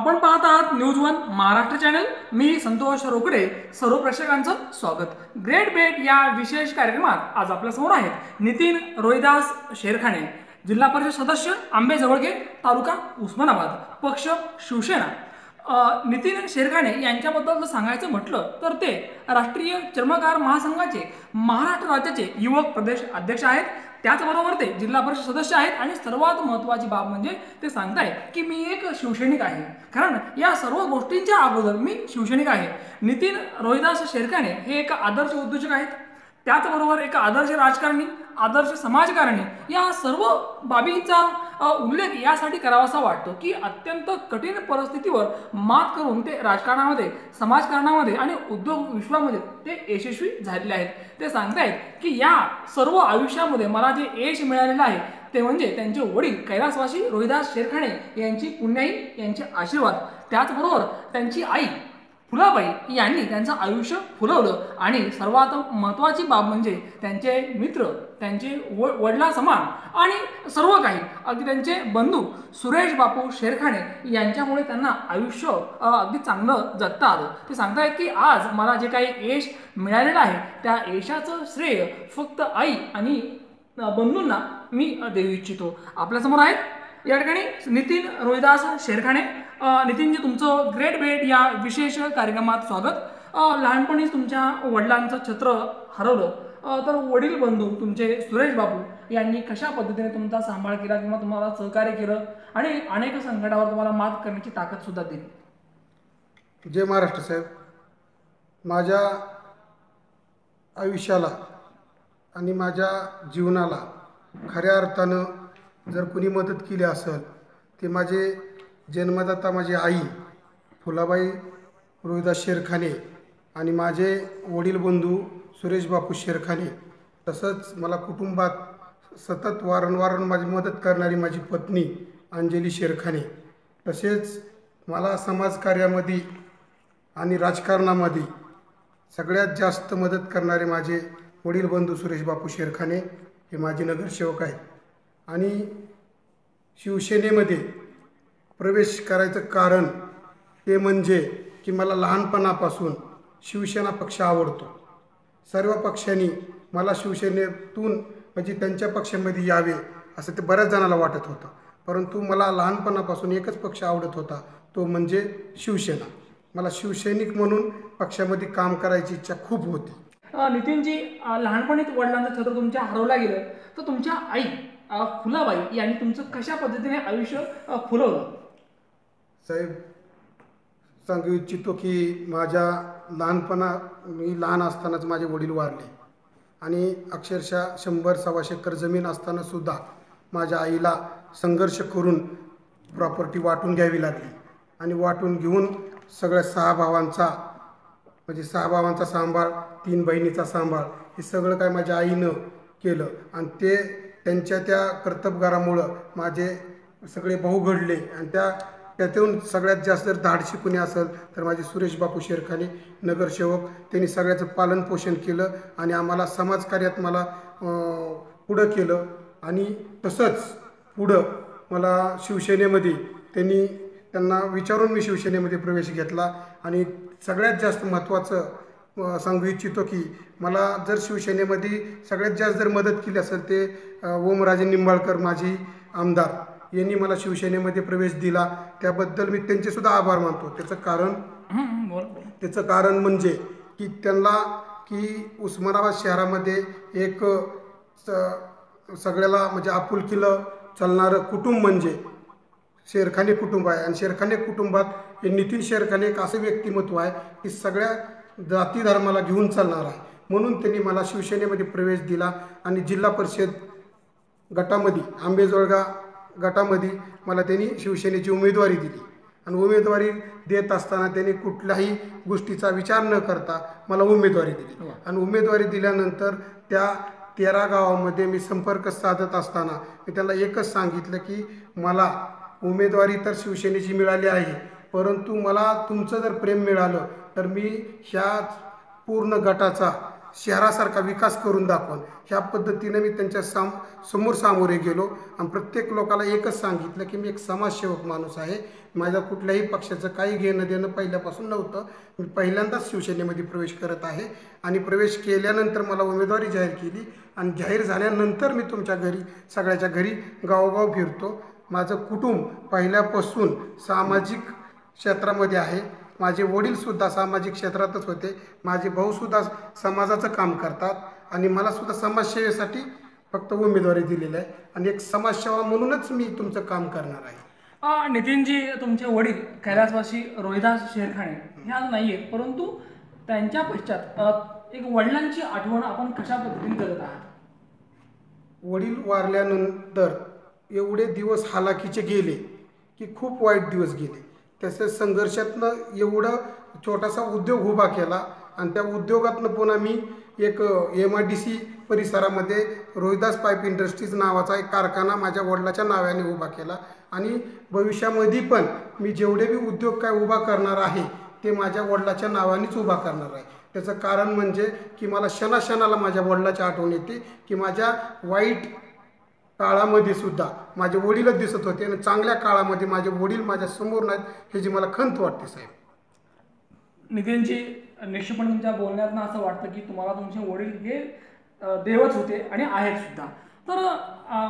आपण पाहत आहात न्यूज वन महाराष्ट्र चॅनल. मी संतोष रोकडे सर्व प्रेक्षकांचं स्वागत. ग्रेट बेट या विशेष कार्यक्रमात आज आपल्यासमोर आहेत नितीन रोहिदास शेरखाने जिल्हा परिषद सदस्य आंबे जवळगे तालुका उस्मानाबाद पक्ष शिवसेना. नितीन शेरखाने यांच्याबद्दल जर सांगायचं म्हटलं तर ते राष्ट्रीय चर्मकार महासंघाचे महाराष्ट्र राज्याचे युवक प्रदेश अध्यक्ष आहेत. त्याचबरोबर ते जिल्हा परिषद सदस्य आहेत आणि सर्वात महत्त्वाची बाब म्हणजे ते सांगतायत की मी एक शिवसैनिक आहे. कारण या सर्व गोष्टींच्या अगोदर मी शिवसैनिक आहे. नितीन रोहिदास शेरकाने हे एक आदर्श उद्योजक आहेत. त्याचबरोबर एक आदर्श राजकारणी आदर्श समाजकारणी या सर्व बाबींचा उल्लेख यासाठी करावासा वाटतो की अत्यंत कठीण परिस्थितीवर मात करून ते राजकारणामध्ये समाजकारणामध्ये आणि उद्योग विश्वामध्ये ते यशस्वी झालेले आहेत. ते सांगतायत की या सर्व आयुष्यामध्ये मला जे यश मिळालेलं आहे ते म्हणजे त्यांचे वडील कैलासवासी रोहिदास शेरखाणे यांची पुण्याई यांचे आशीर्वाद. त्याचबरोबर त्यांची आई फुलाबाई यांनी त्यांचं आयुष्य फुलवलं. आणि सर्वात महत्त्वाची बाब म्हणजे त्यांचे मित्र त्यांचे व वडिलासमान आणि सर्व काही अगदी त्यांचे बंधू सुरेश बापू शेरखाणे यांच्यामुळे त्यांना आयुष्य अगदी चांगलं जगता आलं. ते सांगतायत की आज मला जे काही यश मिळालेलं आहे त्या यशाचं श्रेय फक्त आई आणि बंधूंना मी देऊ इच्छितो. आपल्यासमोर आहेत या ठिकाणी नितीन रोहिदास शेरखाणे नितीनजी तुमचं ग्रेट भेट या विशेष कार्यक्रमात स्वागत. लहानपणीच लहानपणी तुमच्या वडिलांचं छत्र हरवलं. तर वडील बंधू तुमचे सुरेश बाबू यांनी कशा पद्धतीने तुमचा सांभाळ केला किंवा तुम्हाला सहकार्य केलं आणि अनेक संकटावर तुम्हाला मात करण्याची ताकद सुद्धा दिली? जय महाराष्ट्र साहेब. माझ्या आयुष्याला आणि माझ्या जीवनाला खऱ्या अर्थानं जर कुणी मदत केली असेल ते माझे जन्मदाता माझी आई फुलाबाई रोहिदास शेरखाने आणि माझे वडील बंधू सुरेश बापू शेरखाने तसंच मला कुटुंबात सतत वारंवार माझी मदत करणारी माझी पत्नी अंजली शेरखाने तसेच मला समाजकार्यामध्ये आणि राजकारणामध्ये सगळ्यात जास्त मदत करणारे माझे वडील बंधू सुरेश बापू शेरखाने हे माझे नगरसेवक आहेत. आणि शिवसेनेमध्ये प्रवेश करायचं कारण ते म्हणजे की मला लहानपणापासून शिवसेना पक्ष आवडतो. सर्व पक्षांनी मला शिवसेनेतून म्हणजे त्यांच्या पक्षामध्ये यावे असं ते बऱ्याच जणाला वाटत होतं. परंतु मला लहानपणापासून एकच पक्ष आवडत होता तो म्हणजे शिवसेना. मला शिवसैनिक म्हणून पक्षामध्ये काम करायची इच्छा खूप होती. नितीनजी लहानपणीत वडिलांचा वडिलांचं छत्र तुमच्या हरवला गेलं. तर तुमच्या आई फुलाबाई यांनी तुमचं कशा पद्धतीने आयुष्य फुलवलं? साहेब सांगू इच्छितो की माझ्या लहानपणा मी लहान असतानाच माझे वडील वारले. आणि अक्षरशः शंभर सव्वाशे एकर जमीन असताना सुद्धा माझ्या आईला संघर्ष करून प्रॉपर्टी वाटून घ्यावी लागली. आणि वाटून घेऊन सगळ्या सहा भावांचा म्हणजे सहा भावांचा सांभाळ तीन बहिणीचा सांभाळ हे सगळं काय माझ्या आईनं केलं. आणि ते त्यांच्या त्या कर्तबगारामुळं माझे सगळे भाऊ घडले. आणि त्या त्यातून सगळ्यात जास्त जर धाडशी कुणी असेल तर माझे सुरेश बापू शेरखाने नगरसेवक. त्यांनी सगळ्याचं पालनपोषण केलं आणि आम्हाला समाजकार्यात मला पुढं केलं. आणि तसंच पुढं मला शिवसेनेमध्ये त्यांनी त्यांना विचारून मी शिवसेनेमध्ये प्रवेश घेतला. आणि सगळ्यात जास्त महत्त्वाचं सांगू इच्छितो की मला जर शिवसेनेमध्ये सगळ्यात जास्त जर मदत केली असेल ते ओमराजे निंबाळकर माझी आमदार यांनी मला शिवसेनेमध्ये प्रवेश दिला. त्याबद्दल मी त्यांचे सुद्धा आभार मानतो. त्याचं कारण त्याचं कारण म्हणजे की त्यांना की उस्मानाबाद शहरामध्ये एक सगळ्याला म्हणजे आपुलकीलं चालणारं कुटुंब म्हणजे शेरखाने कुटुंब आहे. आणि शेरखाने कुटुंबात हे नितीन शेरखाने एक असं व्यक्तिमत्व आहे की सगळ्या जाती धर्माला घेऊन चालणार. आहे म्हणून त्यांनी मला शिवसेनेमध्ये प्रवेश दिला आणि जिल्हा परिषद गटामध्ये आंबेजोळगा गटामध्ये मला त्यांनी शिवसेनेची उमेदवारी दिली. आणि उमेदवारी देत असताना त्यांनी कुठल्याही गोष्टीचा विचार न करता मला उमेदवारी दिली. आणि उमेदवारी दिल्यानंतर त्या तेरा गावामध्ये मी संपर्क साधत असताना मी त्याला एकच सांगितलं की मला उमेदवारी तर शिवसेनेची मिळाली आहे परंतु मला तुमचं जर प्रेम मिळालं तर मी ह्या पूर्ण गटाचा शहरासारखा विकास करून दाखवून ह्या पद्धतीनं मी त्यांच्या साम समोर सामोरे गेलो. आणि प्रत्येक लोकाला एकच सांगितलं की मी एक समाजसेवक माणूस आहे. माझ्या कुठल्याही पक्षाचं काही घेणं देणं पहिल्यापासून नव्हतं. मी पहिल्यांदाच शिवसेनेमध्ये प्रवेश करत आहे. आणि प्रवेश केल्यानंतर मला उमेदवारी जाहीर केली. आणि जाहीर झाल्यानंतर मी तुमच्या घरी सगळ्याच्या घरी गावोगाव फिरतो. माझं कुटुंब पहिल्यापासून सामाजिक क्षेत्रामध्ये आहे. माझे वडीलसुद्धा सामाजिक क्षेत्रातच होते. माझे भाऊसुद्धा समाजाचं काम करतात. आणि मलासुद्धा समाजसेवेसाठी फक्त उमेदवारी दिलेली आहे. आणि एक समाजसेवा म्हणूनच मी तुमचं काम करणार आहे. नितीनजी तुमचे वडील कैलासवासी रोहिदास शेरखाणे हे आज नाही आहेत परंतु त्यांच्या पश्चात एक वडिलांची आठवण आपण कशा पद्धतीने करत आहात? वडील वारल्यानंतर एवढे दिवस हालाकीचे गेले की खूप वाईट दिवस गेले. तसेच संघर्षातनं एवढं छोटासा उद्योग उभा केला आणि त्या उद्योगातनं पुन्हा मी एक एम आय डी सी परिसरामध्ये रोहिदास पाईप इंडस्ट्रीज नावाचा एक कारखाना माझ्या वडिलाच्या नावाने उभा केला. आणि भविष्यामध्ये पण मी जेवढे बी उद्योग काय उभा करणार आहे ते माझ्या वडिलाच्या नावानेच उभा करणार आहे. त्याचं कारण म्हणजे की मला क्षणाक्षणाला माझ्या वडिलाची आठवण येते की माझ्या वाईट काळामध्ये सुद्धा माझे वडीलच दिसत होते आणि चांगल्या काळामध्ये माझे वडील माझ्यासमोर नाहीत ह्याची मला खंत वाटते साहेब. नितीनजी निश्चितपणे तुमच्या बोलण्यातनं असं वाटतं की तुम्हाला तुमचे वडील हे देवच होते आणि आहेत सुद्धा. तर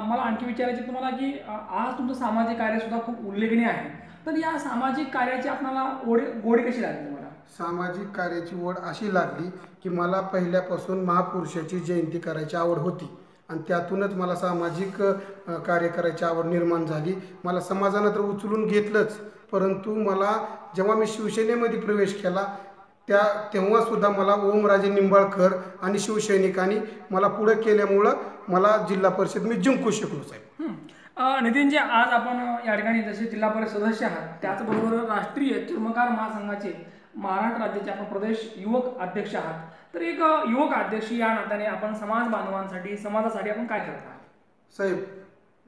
मला आणखी विचारायचे तुम्हाला की आज तुमचं सामाजिक कार्य सुद्धा खूप उल्लेखनीय आहे. तर या सामाजिक कार्याची आपल्याला ओढ गोडी कशी लागली तुम्हाला? सामाजिक कार्याची ओढ अशी लागली की मला पहिल्यापासून महापुरुषाची जयंती करायची आवड होती. आणि त्यातूनच मला सामाजिक कार्य करायची आवड निर्माण झाली. मला समाजानं तर उचलून घेतलंच परंतु मला जेव्हा मी शिवसेनेमध्ये प्रवेश केला त्या तेव्हासुद्धा मला ओमराजे निंबाळकर आणि शिवसैनिकांनी मला पुढं केल्यामुळं मला जिल्हा परिषद मी जिंकू शकलो साहेब. नितीनजी आज आपण या ठिकाणी जसे जिल्हा परिषद सदस्य आहात त्याचबरोबर राष्ट्रीय चर्मकार महासंघाचे महाराष्ट्र राज्याचे आपण प्रदेश युवक अध्यक्ष आहात. तर एक युवक अध्यक्ष या नात्याने आपण समाज बांधवांसाठी समाजासाठी आपण काय करत आहात? साहेब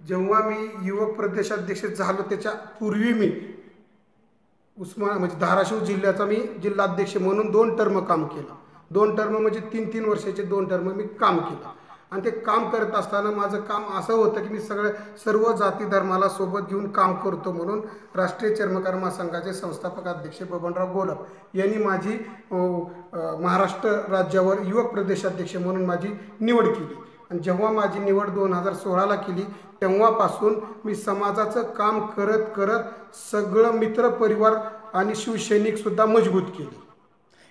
जेव्हा मी युवक प्रदेशाध्यक्ष झालो त्याच्या पूर्वी मी उस्मान म्हणजे धाराशिव जिल्ह्याचा मी जिल्हाध्यक्ष म्हणून दोन टर्म काम केलं. दोन टर्म म्हणजे तीन तीन वर्षाचे दोन टर्म मी काम केलं. आणि ते काम करत असताना माझं काम असं होतं की मी सगळं सर्व जाती धर्माला सोबत घेऊन काम करतो म्हणून राष्ट्रीय चर्मकर्मा महासंघाचे संस्थापक अध्यक्ष बबनराव गोलप यांनी माझी महाराष्ट्र राज्यावर युवक प्रदेशाध्यक्ष म्हणून माझी निवड केली. आणि जेव्हा माझी निवड दोन हजार सोळाला केली तेव्हापासून मी समाजाचं काम करत करत सगळं मित्र परिवार आणि शिवसैनिकसुद्धा मजबूत केली.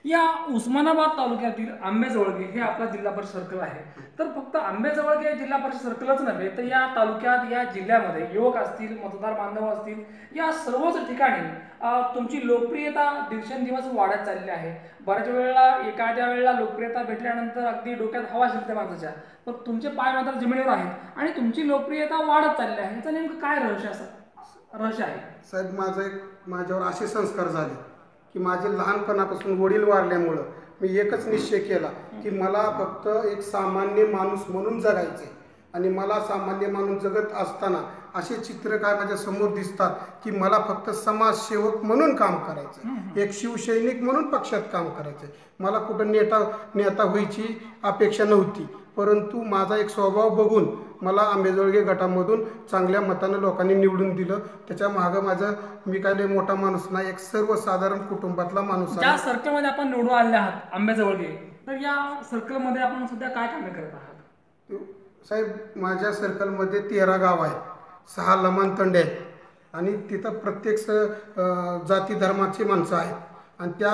या उस्मानाबाद तालुक्यातील आंबेजवळगे हे आपला जिल्हा परिषद सर्कल आहे. तर फक्त आंबेजवळगे हे जिल्हा परिषद सर्कलच नव्हे तर या तालुक्यात या जिल्ह्यामध्ये युवक असतील मतदार बांधव असतील या सर्वच ठिकाणी तुमची लोकप्रियता दिवसेंदिवस वाढत चालली आहे. बऱ्याच वेळेला एखाद्या वेळेला लोकप्रियता भेटल्यानंतर अगदी डोक्यात हवा शिरते माणसाच्या. पण तुमचे पाय मात्र जमिनीवर आहेत आणि तुमची लोकप्रियता वाढत चालली आहे. याचं नेमकं काय रहस्य असं रहस्य आहे? साहेब माझं एक माझ्यावर असे संस्कार झाले. की माझे लहानपणापासून वडील वारल्यामुळं मी एकच निश्चय केला की मला फक्त एक सामान्य माणूस म्हणून जगायचे आणि मला सामान्य माणूस जगत असताना असे चित्र काय माझ्यासमोर दिसतात की मला फक्त समाजसेवक म्हणून काम करायचं एक शिवसैनिक म्हणून पक्षात काम करायचं मला कुठं नेता नेता व्हायची अपेक्षा नव्हती. परंतु माझा एक स्वभाव बघून मला आंबेजोळगे गटामधून चांगल्या मतानं लोकांनी निवडून दिलं. त्याच्या मागं माझं मी काय मोठा माणूस नाही एक सर्वसाधारण कुटुंबातला माणूस ज्या आहे. सर्कलमध्ये आपण निवडून आले आहात आंबेजवळगे तर या सर्कलमध्ये आपण सध्या काय कामे करत आहात? साहेब माझ्या सर्कलमध्ये तेरा गाव आहेत सहा लमान तंडे आहेत आणि तिथं प्रत्येक स जाती धर्माची माणसं आहेत. आणि त्या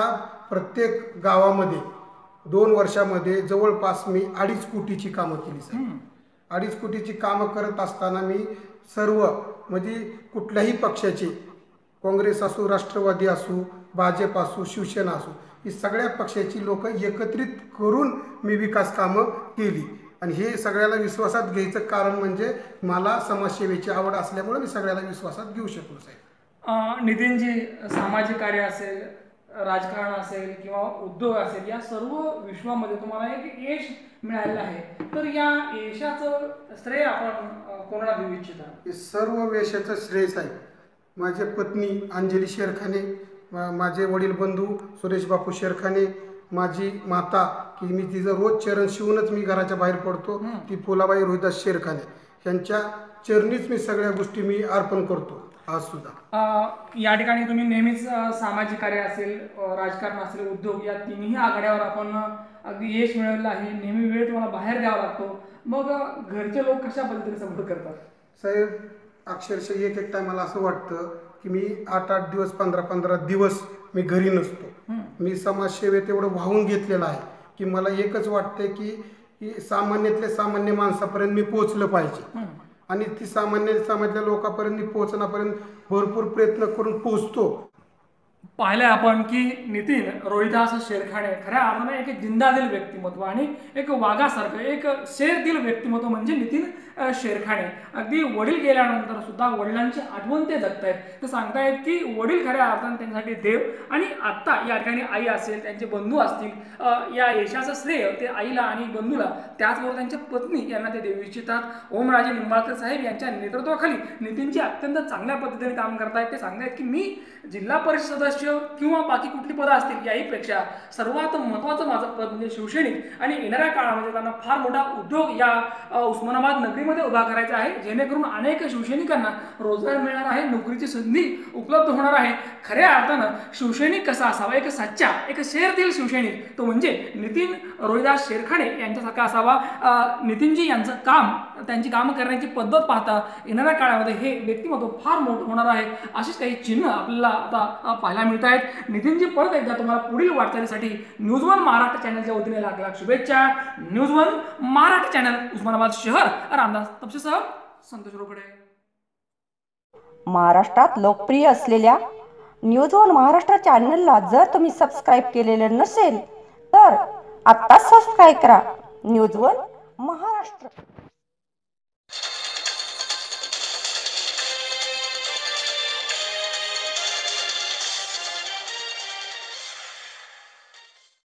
प्रत्येक गावामध्ये दोन वर्षामध्ये जवळपास मी अडीच कोटीची कामं केली साहेब अडीच कोटीची कामं करत असताना मी सर्व म्हणजे कुठल्याही पक्षाचे काँग्रेस असो राष्ट्रवादी असो भाजप असो शिवसेना असो ही सगळ्या पक्षाची लोक एकत्रित करून मी विकास कामं केली. आणि हे सगळ्याला विश्वासात घ्यायचं कारण म्हणजे मला समाजसेवेची आवड असल्यामुळे मी सगळ्याला विश्वासात घेऊ शकलो साहेब. नितीनजी सामाजिक कार्य असेल राजकारण असेल किंवा उद्योग असेल या सर्व विश्वामध्ये तुम्हाला एक यश मिळालेलं आहे. तर या यशाचं श्रेय आपण कोणाला देऊ इच्छिता? हे सर्व वेशाचं श्रेय आहे माझे पत्नी अंजली शेरखाने मा- माझे वडील बंधू सुरेश बापू शेरखाने माझी माता की मी तिचं रोज चरण शिवूनच मी घराच्या बाहेर पडतो ती फुलाबाई रोहिदास शेरखाने. यांच्या चरणीच मी सगळ्या गोष्टी मी अर्पण करतो. आज सुद्धा अ, या ठिकाणी तुम्ही नेहमीच सामाजिक कार्य असेल राजकारण असेल उद्योग या तिन्ही आघाड्यावर आपण अगदी यश मिळवलेलं आहे. नेहमी वेळ तुम्हाला बाहेर द्यावा लागतो. मग घरचे लोक कशा पद्धतीने सपोर्ट करतात? साहेब अक्षरशः एक एक टायमाला असं वाटतं की मी आठ आठ दिवस पंधरा पंधरा दिवस मी घरी नसतो. मी समाजसेवेत एवढं वाहून घेतलेलं आहे की मला एकच वाटतं की सामान्यातल्या सामान्य माणसापर्यंत मी पोहोचलं पाहिजे. आणि ती सामान्य समाजल्या लोकांपर्यंत पोहोचण्यापर्यंत भरपूर प्रयत्न करून पोहोचतो. पाहिलं आपण की नितीन रोहिदास शेरखाने खऱ्या अर्थाने एक जिंदादिल व्यक्तिमत्व आणि एक वाघासारखं एक शेरदिल व्यक्तिमत्व म्हणजे नितीन शेरखाने. शेरखाणे अगदी वडील गेल्यानंतर सुद्धा वडिलांची आठवण ते जगतायत. ते सांगतायत की वडील खऱ्या अर्थाने त्यांच्यासाठी देव आणि आत्ता या ठिकाणी आई असेल त्यांचे बंधू असतील या यशाचं श्रेय ते आईला आणि बंधूला त्याचबरोबर त्यांच्या पत्नी यांना ते देऊ इच्छितात. ओमराजे निंबाळकर साहेब यांच्या नेतृत्वाखाली नितीनची अत्यंत चांगल्या पद्धतीने काम करतायत. ते सांगतायत की मी जिल्हा परिषद सदस्य किंवा बाकी कुठली पदं असतील याहीपेक्षा सर्वात महत्त्वाचं माझं पद म्हणजे शिवसैनिक. आणि येणाऱ्या काळामध्ये त्यांना फार मोठा उद्योग या उस्मानाबाद नगरीमध्ये उभा करायचा आहे जेणेकरून अनेक शिवसैनिकांना रोजगार मिळणार आहे नोकरीची संधी उपलब्ध होणार आहे. खऱ्या अर्थानं शिवसैनिक कसा असावा? एक सच्चा एक शेरतील शिवसैनिक तो म्हणजे नितीन रोहिदास शेरखाडे यांच्यासारखा असावा. नितीनजी यांचं काम त्यांची कामं करण्याची पद्धत पाहता येणाऱ्या काळामध्ये हे व्यक्तिमत्व फार मोठं होणार आहे. अशीच काही चिन्ह आपल्याला आता पाहायला मिळतात आहेत नितीनजी परत एकदा तुम्हाला पुढील वाटचालीसाठी न्यूज वन महाराष्ट्र चॅनलच्या वतीने लाख लाख शुभेच्छा. News one Maharashtra channel Osmanabad शहर. रामदास तपशीसह संतोष रोकडे. महाराष्ट्रात लोकप्रिय असलेल्या न्यूज वन महाराष्ट्र चॅनलला जर तुम्ही सबस्क्राईब केलेलं नसेल तर आत्ताच सबस्क्राईब करा. News one Maharashtra.